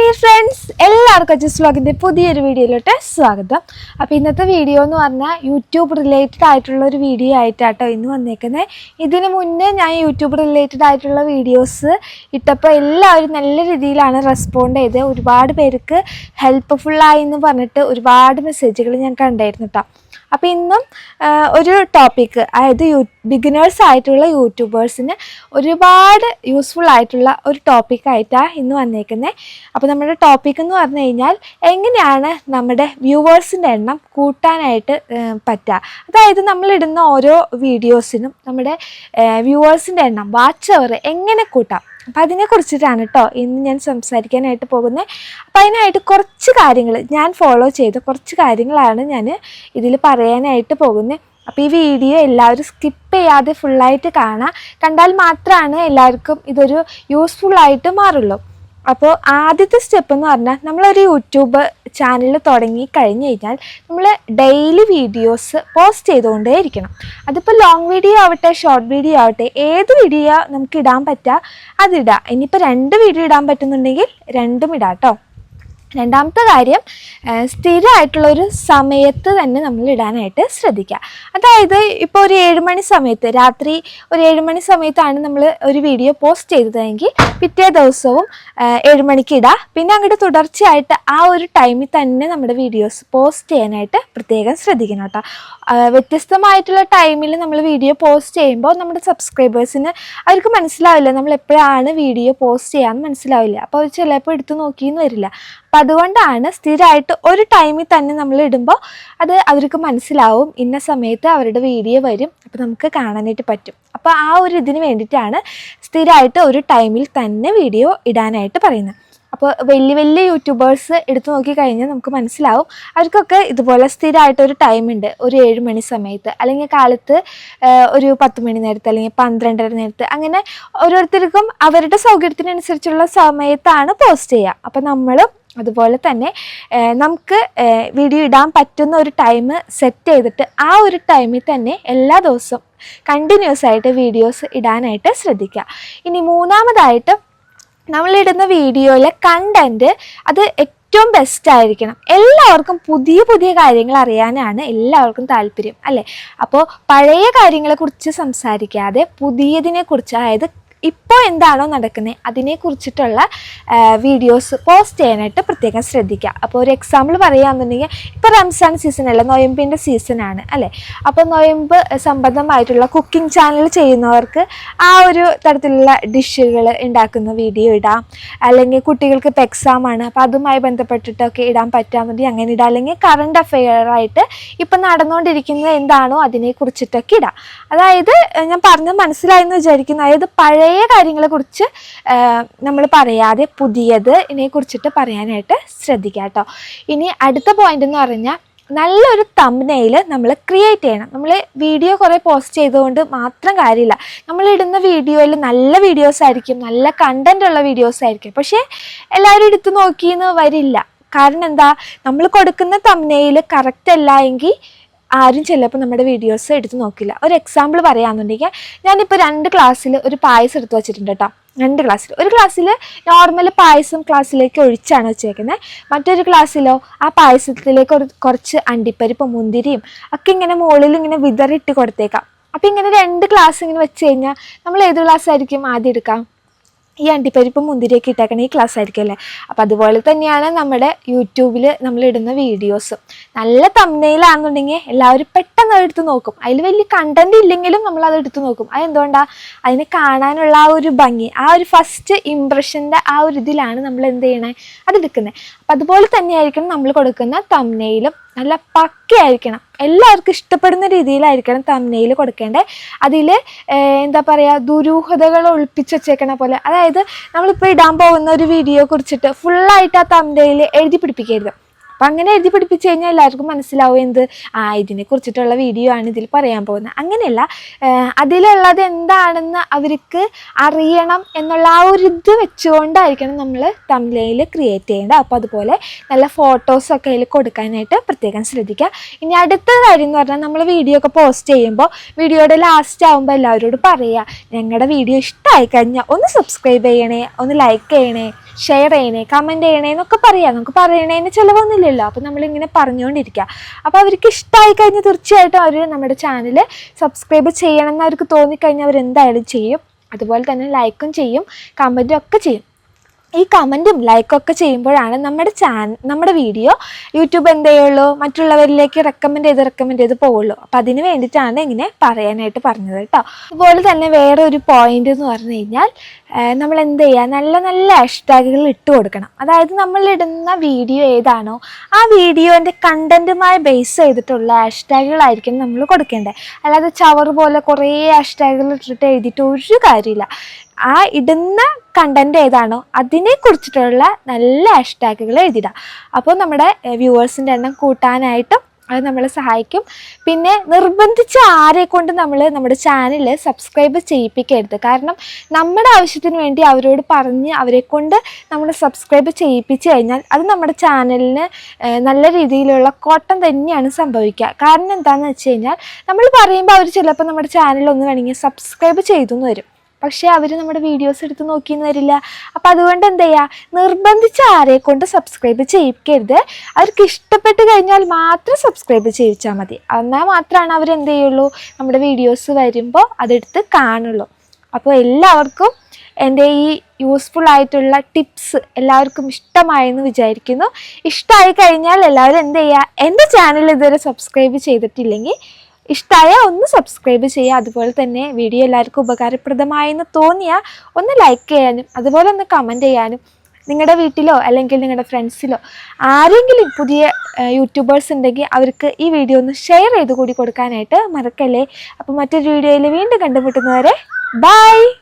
Dear friends എല്ലാവർക്കും അജസ് വ്ലോഗിന്റെ പുതിയൊരു വീഡിയോയിലോട്ട് സ്വാഗതം. അപ്പോൾ ഇന്നത്തെ വീഡിയോ എന്ന് പറഞ്ഞാൽ യൂട്യൂബ് റിലേറ്റഡ് ആയിട്ടുള്ള ഒരു വീഡിയോ ആയിട്ടാട്ടോ ഇന്ന് വന്നേക്കുന്നത് ഇതിന് മുന്നേ ഞാൻ യൂട്യൂബ് റിലേറ്റഡ് ആയിട്ടുള്ള വീഡിയോസ് ഇട്ടപ്പോൾ എല്ലാവരും നല്ല രീതിയിലാണ് റെസ്പോണ്ട് ചെയ്ത്. ഒരുപാട് പേർക്ക് ഹെൽപ്പ്ഫുള്ളായി എന്ന് പറഞ്ഞിട്ട് ഒരുപാട് മെസ്സേജുകൾ ഞാൻ കണ്ടായിരുന്നു കേട്ടോ അപ്പോൾ ഇന്നും ഒരു ടോപ്പിക്ക് അതായത് യൂ ബിഗിനേഴ്സ് ആയിട്ടുള്ള യൂട്യൂബേഴ്സിന് ഒരുപാട് യൂസ്ഫുൾ ആയിട്ടുള്ള ഒരു ടോപ്പിക്കായിട്ടാണ് ഇന്ന് വന്നേക്കുന്നത് അപ്പോൾ നമ്മുടെ ടോപ്പിക് എന്ന് പറഞ്ഞു കഴിഞ്ഞാൽ എങ്ങനെയാണ് നമ്മുടെ വ്യൂവേഴ്സിന്റെ എണ്ണം കൂട്ടാനായിട്ട് പറ്റുക അതായത് നമ്മളിടുന്ന ഓരോ വീഡിയോസിനും നമ്മുടെ വ്യൂവേഴ്സിന്റെ എണ്ണം വാച്ച് അവർ എങ്ങനെ കൂട്ടാം? അപ്പം അതിനെക്കുറിച്ചിട്ടാണ് കേട്ടോ ഇന്ന് ഞാൻ സംസാരിക്കാനായിട്ട് പോകുന്നത്. അപ്പം അതിനായിട്ട് കുറച്ച് കാര്യങ്ങൾ ഞാൻ ഫോളോ ചെയ്ത കുറച്ച് കാര്യങ്ങളാണ് ഞാൻ ഇതിൽ പറയാനായിട്ട് പോകുന്നത്. അപ്പോൾ ഈ വീഡിയോ എല്ലാവരും സ്കിപ്പ് ചെയ്യാതെ ഫുള്ളായിട്ട് കാണാം. കണ്ടാൽ മാത്രമാണ് എല്ലാവർക്കും ഇതൊരു യൂസ്ഫുൾ ആയിട്ട് മാറുള്ളൂ. അപ്പോൾ ആദ്യത്തെ സ്റ്റെപ്പ് എന്ന് പറഞ്ഞാൽ നമ്മളൊരു യൂട്യൂബ് ചാനൽ തുടങ്ങി കഴിഞ്ഞ് കഴിഞ്ഞാൽ നമ്മൾ ഡെയിലി വീഡിയോസ് പോസ്റ്റ് ചെയ്തുകൊണ്ടേ ഇരിക്കണം. അതിപ്പോൾ ലോങ് വീഡിയോ ആവട്ടെ ഷോർട്ട് വീഡിയോ ആവട്ടെ ഏത് വീഡിയോ നമുക്ക് ഇടാൻ പറ്റുക അതിടാം ഇനിയിപ്പോൾ രണ്ട് വീഡിയോ ഇടാൻ പറ്റുന്നുണ്ടെങ്കിൽ രണ്ടും ഇടാം കേട്ടോ രണ്ടാമത്തെ കാര്യം സ്ഥിരമായിട്ടുള്ളൊരു സമയത്ത് തന്നെ നമ്മൾ ഇടാനായിട്ട് ശ്രദ്ധിക്കുക. അതായത് ഇപ്പോൾ ഒരു ഏഴ് മണി സമയത്ത് രാത്രി ഒരു ഏഴ് മണി സമയത്താണ് നമ്മൾ ഒരു വീഡിയോ പോസ്റ്റ് ചെയ്തതെങ്കിൽ പിറ്റേ ദിവസവും ഏഴുമണിക്ക് ഏഴ് മണിക്ക് ഇടുക പിന്നെ അങ്ങോട്ട് തുടർച്ചയായിട്ട് ആ ഒരു ടൈമിൽ തന്നെ നമ്മുടെ വീഡിയോസ് പോസ്റ്റ് ചെയ്യാനായിട്ട് പ്രത്യേകം ശ്രദ്ധിക്കണം കേട്ടോ. വ്യത്യസ്തമായിട്ടുള്ള ടൈമിൽ നമ്മൾ വീഡിയോ പോസ്റ്റ് ചെയ്യുമ്പോൾ നമ്മുടെ സബ്സ്ക്രൈബേഴ്സിന് അവർക്ക് മനസ്സിലാവില്ല നമ്മൾ എപ്പോഴാണ് വീഡിയോ പോസ്റ്റ് ചെയ്യാമെന്ന് മനസ്സിലാവില്ല. അപ്പോൾ അവർ ചിലപ്പോൾ എടുത്തു നോക്കിയെന്ന് വരില്ല. അതുകൊണ്ടാണ് സ്ഥിരമായിട്ട് ഒരു ടൈമിൽ തന്നെ നമ്മൾ ഇടുമ്പോൾ അത് അവർക്ക് മനസ്സിലാവും. ഇന്ന സമയത്ത് അവരുടെ വീഡിയോ വരും. അപ്പോൾ നമുക്ക് കാണാനായിട്ട് പറ്റും. അപ്പോൾ ആ ഒരു ഇതിന് വേണ്ടിയിട്ടാണ് സ്ഥിരമായിട്ട് ഒരു ടൈമിൽ തന്നെ വീഡിയോ ഇടാനായിട്ട് പറയുന്നത്. അപ്പോൾ വലിയ വലിയ യൂട്യൂബേഴ്സ് എടുത്തു നോക്കി കഴിഞ്ഞാൽ നമുക്ക് മനസ്സിലാവും. അവർക്കൊക്കെ ഇതുപോലെ സ്ഥിരമായിട്ട് ഒരു ടൈമുണ്ട് ഒരു ഏഴ് മണി സമയത്ത് അല്ലെങ്കിൽ കാലത്ത് ഒരു പത്ത് മണി നേരത്തെ അല്ലെങ്കിൽ പന്ത്രണ്ടര നേരത്ത് അങ്ങനെ ഓരോരുത്തർക്കും അവരുടെ സൗകര്യത്തിനനുസരിച്ചുള്ള സമയത്താണ് പോസ്റ്റ് ചെയ്യുക. അപ്പോൾ നമ്മളും അതുപോലെ തന്നെ നമുക്ക് വീഡിയോ ഇടാൻ പറ്റുന്ന ഒരു ടൈം സെറ്റ് ചെയ്തിട്ട് ആ ഒരു ടൈമിൽ തന്നെ എല്ലാ ദിവസവും കണ്ടിന്യൂസ് ആയിട്ട് വീഡിയോസ് ഇടാനായിട്ട് ശ്രദ്ധിക്കുക. ഇനി മൂന്നാമതായിട്ട് നമ്മളിടുന്ന വീഡിയോയിലെ കണ്ടന്റ് അത് ഏറ്റവും ബെസ്റ്റ് ആയിരിക്കണം. എല്ലാവർക്കും പുതിയ പുതിയ കാര്യങ്ങൾ അറിയാനാണ് എല്ലാവർക്കും താല്പര്യം അല്ലേ? അപ്പോൾ പഴയ കാര്യങ്ങളെക്കുറിച്ച് സംസാരിക്കാതെ പുതിയതിനെക്കുറിച്ച് അതായത് ഇപ്പോൾ എന്താണോ നടക്കുന്നത് അതിനെക്കുറിച്ചിട്ടുള്ള വീഡിയോസ് പോസ്റ്റ് ചെയ്യാനായിട്ട് പ്രത്യേകം ശ്രദ്ധിക്കുക അപ്പോൾ ഒരു എക്സാമ്പിൾ പറയുകയാണെന്നുണ്ടെങ്കിൽ ഇപ്പോൾ റംസാൻ സീസൺ അല്ല? നൊയമ്പിന്റെ സീസണാണ് അല്ലേ? അപ്പോൾ നൊയമ്പ് സംബന്ധമായിട്ടുള്ള കുക്കിംഗ് ചാനൽ ചെയ്യുന്നവർക്ക് ആ ഒരു തരത്തിലുള്ള ഡിഷുകൾ ഉണ്ടാക്കുന്ന വീഡിയോ ഇടാം. അല്ലെങ്കിൽ കുട്ടികൾക്ക് ഇപ്പോൾ എക്സാമാണ് അപ്പോൾ അതുമായി ബന്ധപ്പെട്ടിട്ടൊക്കെ ഇടാൻ പറ്റാമെന്നുണ്ടെങ്കിൽ അങ്ങനെ ഇടാം. അല്ലെങ്കിൽ കറണ്ട് അഫെയറായിട്ട് ഇപ്പം നടന്നുകൊണ്ടിരിക്കുന്നത് എന്താണോ അതിനെക്കുറിച്ചിട്ടൊക്കെ ഇടാം. അതായത് ഞാൻ പറഞ്ഞ് മനസ്സിലായെന്ന് വിചാരിക്കുന്നു. അതായത് പഴയ കാര്യങ്ങളെക്കുറിച്ച് നമ്മൾ പറയാതെ പുതിയത് ഇതിനെക്കുറിച്ചിട്ട് പറയാനായിട്ട് ശ്രദ്ധിക്കുക കേട്ടോ. ഇനി അടുത്ത പോയിന്റ് എന്ന് പറഞ്ഞാൽ നല്ലൊരു തമ്പനയിൽ നമ്മൾ ക്രിയേറ്റ് ചെയ്യണം. നമ്മൾ വീഡിയോ കുറേ പോസ്റ്റ് ചെയ്തുകൊണ്ട് മാത്രം കാര്യമില്ല. നമ്മളിടുന്ന വീഡിയോയിൽ നല്ല വീഡിയോസ് ആയിരിക്കും നല്ല കണ്ടന്റ് ഉള്ള വീഡിയോസ് ആയിരിക്കും. പക്ഷേ എല്ലാവരും എടുത്തു നോക്കിയെന്ന് വരില്ല. കാരണം എന്താ? നമ്മൾ കൊടുക്കുന്ന തമ്മനയിൽ കറക്റ്റ് അല്ല എങ്കിൽ ആരും ചിലപ്പോൾ നമ്മുടെ വീഡിയോസ് എടുത്ത് നോക്കില്ല. ഒരു എക്സാമ്പിൾ പറയുകയാണെന്നുണ്ടെങ്കിൽ ഞാനിപ്പോൾ രണ്ട് ക്ലാസ്സിൽ ഒരു പായസം എടുത്ത് വെച്ചിട്ടുണ്ട് കേട്ടോ രണ്ട് ക്ലാസ്സിൽ ഒരു ക്ലാസ്സിൽ നോർമൽ പായസം ക്ലാസ്സിലേക്ക് ഒഴിച്ചാണ് വെച്ചേക്കുന്നത് മറ്റൊരു ക്ലാസ്സിലോ ആ പായസത്തിലേക്ക് കുറച്ച് അണ്ടിപ്പരിപ്പ് മുന്തിരിയും ഒക്കെ ഇങ്ങനെ മുകളിൽ ഇങ്ങനെ വിതറിട്ട് കൊടുത്തേക്കാം. അപ്പം ഇങ്ങനെ രണ്ട് ക്ലാസ് ഇങ്ങനെ വെച്ച് കഴിഞ്ഞാൽ നമ്മൾ ഏത് ക്ലാസ് ആയിരിക്കും ആദ്യം എടുക്കാം? ഈ അണ്ടിപ്പരിപ്പ് മുന്തിരിയൊക്കെ ഇട്ടേക്കണ ഈ ക്ലാസ് ആയിരിക്കും അല്ലേ അപ്പം അതുപോലെ തന്നെയാണ് നമ്മുടെ യൂട്യൂബിൽ നമ്മൾ ഇടുന്ന വീഡിയോസ് നല്ല തമ്മനയിലാണെന്നുണ്ടെങ്കിൽ എല്ലാവരും പെട്ടെന്ന് അത് എടുത്ത് നോക്കും. അതിൽ വലിയ കണ്ടന്റ് ഇല്ലെങ്കിലും നമ്മൾ അത് എടുത്ത് നോക്കും. അതെന്തുകൊണ്ടാണ് അതിനെ കാണാനുള്ള ആ ഒരു ഭംഗി ആ ഒരു ഫസ്റ്റ് ഇമ്പ്രഷന്റെ ആ ഒരു ഇതിലാണ് നമ്മൾ എന്ത് ചെയ്യണേ? അതെടുക്കുന്നത് അപ്പം അതുപോലെ തന്നെയായിരിക്കണം നമ്മൾ കൊടുക്കുന്ന തമ്മനയിലും നല്ല പക്കയായിരിക്കണം. എല്ലാവർക്കും ഇഷ്ടപ്പെടുന്ന രീതിയിലായിരിക്കണം തമ്മയിൽ കൊടുക്കേണ്ടത് അതിൽ എന്താ പറയുക ദുരൂഹതകൾ ഒളിപ്പിച്ച് വെച്ചേക്കണ പോലെ. അതായത് നമ്മളിപ്പോൾ ഇടാൻ പോകുന്ന ഒരു വീഡിയോ കുറിച്ചിട്ട് ഫുള്ളായിട്ട് ആ തമ്മയിൽ എഴുതി പിടിപ്പിക്കരുത്. അപ്പം അങ്ങനെ എഴുതി പഠിപ്പിച്ച് കഴിഞ്ഞാൽ എല്ലാവർക്കും മനസ്സിലാവും എന്ത്? ആ ഇതിനെ കുറിച്ചിട്ടുള്ള വീഡിയോ ആണ് ഇതിൽ പറയാൻ പോകുന്നത്. അങ്ങനെയല്ല അതിലുള്ളത് എന്താണെന്ന് അവർക്ക് അറിയണം എന്നുള്ള ആ ഒരു ഇത് വെച്ചുകൊണ്ടായിരിക്കണം നമ്മൾ തമിഴയിൽ ക്രിയേറ്റ് ചെയ്യേണ്ടത്. അപ്പോൾ അതുപോലെ നല്ല ഫോട്ടോസൊക്കെ അതിൽ കൊടുക്കാനായിട്ട് പ്രത്യേകം ശ്രദ്ധിക്കുക. ഇനി അടുത്ത കാര്യം എന്ന് പറഞ്ഞാൽ നമ്മൾ വീഡിയോ ഒക്കെ പോസ്റ്റ് ചെയ്യുമ്പോൾ വീഡിയോയുടെ ലാസ്റ്റ് ആകുമ്പോൾ എല്ലാവരോടും പറയുക ഞങ്ങളുടെ വീഡിയോ ഇഷ്ടമായി കഴിഞ്ഞാൽ ഒന്ന് സബ്സ്ക്രൈബ് ചെയ്യണേ ഒന്ന് ലൈക്ക് ചെയ്യണേ. ഷെയർ ചെയ്യണേ കമന്റ് ചെയ്യണേ എന്നൊക്കെ പറയാം. നമുക്ക് പറയണേന് ചിലവൊന്നുമില്ലല്ലോ. അപ്പോൾ നമ്മളിങ്ങനെ പറഞ്ഞുകൊണ്ടിരിക്കുക അപ്പോൾ അവർക്ക് ഇഷ്ടമായി കഴിഞ്ഞാൽ തീർച്ചയായിട്ടും അവർ നമ്മുടെ ചാനൽ സബ്സ്ക്രൈബ് ചെയ്യണം എന്ന് അവർക്ക് തോന്നിക്കഴിഞ്ഞാൽ അവർ എന്തായാലും ചെയ്യും. അതുപോലെ തന്നെ ലൈക്കും ചെയ്യും കമന്റും ഒക്കെ ചെയ്യും. ഈ കമന്റും ലൈക്കും ഒക്കെ ചെയ്യുമ്പോഴാണ് നമ്മുടെ ചാൻ നമ്മുടെ വീഡിയോ യൂട്യൂബ് എന്ത് ചെയ്യുള്ളൂ? മറ്റുള്ളവരിലേക്ക് റെക്കമെൻഡ് ചെയ്ത് റെക്കമെൻഡ് ചെയ്ത് പോവുള്ളൂ. അപ്പോൾ അതിന് വേണ്ടിയിട്ടാണ് ഇങ്ങനെ പറയാനായിട്ട് പറഞ്ഞത് കേട്ടോ. അതുപോലെ തന്നെ വേറെ ഒരു പോയിന്റ് എന്ന് പറഞ്ഞു കഴിഞ്ഞാൽ നമ്മൾ എന്ത് ചെയ്യുക നല്ല നല്ല ഹാഷ്ടാഗുകൾ ഇട്ട് കൊടുക്കണം. അതായത് നമ്മൾ ഇടുന്ന വീഡിയോ ഏതാണോ ആ വീഡിയോന്റെ കണ്ടന്റുമായി ബേസ് ചെയ്തിട്ടുള്ള ഹാഷ്ടാഗുകളായിരിക്കും നമ്മൾ കൊടുക്കേണ്ടത്. അല്ലാതെ ചവർ പോലെ കുറേ ഹാഷ്ടാഗുകൾ ഇട്ടിട്ട് എഴുതിയിട്ട് ഒരു കാര്യമില്ല. ആ ഇടുന്ന കണ്ടന്റ് ഏതാണോ അതിനെ കുറിച്ചിട്ടുള്ള നല്ല ഹാഷ്ടാഗുകൾ എഴുതിയിടാം അപ്പോൾ നമ്മുടെ വ്യൂവേഴ്സിന്റെ എണ്ണം കൂട്ടാനായിട്ടും അത് നമ്മളെ സഹായിക്കും. പിന്നെ നിർബന്ധിച്ച് ആരെ കൊണ്ട് നമ്മൾ നമ്മുടെ ചാനൽ സബ്സ്ക്രൈബ് ചെയ്യിപ്പിക്കരുത്. കാരണം നമ്മുടെ ആവശ്യത്തിന് വേണ്ടി അവരോട് പറഞ്ഞ് അവരെ കൊണ്ട് നമ്മൾ സബ്സ്ക്രൈബ് ചെയ്യിപ്പിച്ച് കഴിഞ്ഞാൽ അത് നമ്മുടെ ചാനലിന് നല്ല രീതിയിലുള്ള കോട്ടം തന്നെയാണ് സംഭവിക്കുക. കാരണം എന്താണെന്ന് വെച്ച് കഴിഞ്ഞാൽ നമ്മൾ പറയുമ്പോൾ അവർ ചിലപ്പോൾ നമ്മുടെ ചാനൽ ഒന്ന് വേണമെങ്കിൽ സബ്സ്ക്രൈബ് ചെയ്തു എന്ന് വരും. പക്ഷേ അവർ നമ്മുടെ വീഡിയോസ് എടുത്ത് നോക്കിയെന്ന് വരില്ല. അപ്പം അതുകൊണ്ട് എന്ത് ചെയ്യുക നിർബന്ധിച്ച് ആരെ കൊണ്ട് സബ്സ്ക്രൈബ് ചെയ്യിക്കരുത് അവർക്ക് ഇഷ്ടപ്പെട്ട് കഴിഞ്ഞാൽ മാത്രം സബ്സ്ക്രൈബ് ചെയ്യിച്ചാൽ മതി. എന്നാൽ മാത്രമാണ് അവർ എന്ത് ചെയ്യുള്ളൂ? നമ്മുടെ വീഡിയോസ് വരുമ്പോൾ അതെടുത്ത് കാണുള്ളൂ. അപ്പോൾ എല്ലാവർക്കും എന്റെ ഈ യൂസ്ഫുൾ ആയിട്ടുള്ള ടിപ്സ് എല്ലാവർക്കും ഇഷ്ടമായെന്ന് വിചാരിക്കുന്നു. ഇഷ്ടമായി കഴിഞ്ഞാൽ എല്ലാവരും എന്ത് ചെയ്യുക എന്റെ ചാനൽ ഇതുവരെ സബ്സ്ക്രൈബ് ചെയ്തിട്ടില്ലെങ്കിൽ ഇഷ്ടമായ ഒന്ന് സബ്സ്ക്രൈബ് ചെയ്യുക. അതുപോലെ തന്നെ വീഡിയോ എല്ലാവർക്കും ഉപകാരപ്രദമായെന്ന് തോന്നിയാൽ ഒന്ന് ലൈക്ക് ചെയ്യാനും അതുപോലെ ഒന്ന് കമന്റ് ചെയ്യാനും നിങ്ങളുടെ വീട്ടിലോ അല്ലെങ്കിൽ നിങ്ങളുടെ ഫ്രണ്ട്സിലോ ആരെങ്കിലും പുതിയ യൂട്യൂബേഴ്സ് ഉണ്ടെങ്കിൽ അവർക്ക് ഈ വീഡിയോ ഒന്ന് ഷെയർ ചെയ്ത് കൂടി കൊടുക്കാനായിട്ട് മറക്കല്ലേ? അപ്പോൾ മറ്റൊരു വീഡിയോയിൽ വീണ്ടും കണ്ടുമുട്ടുന്നവരെ ബൈ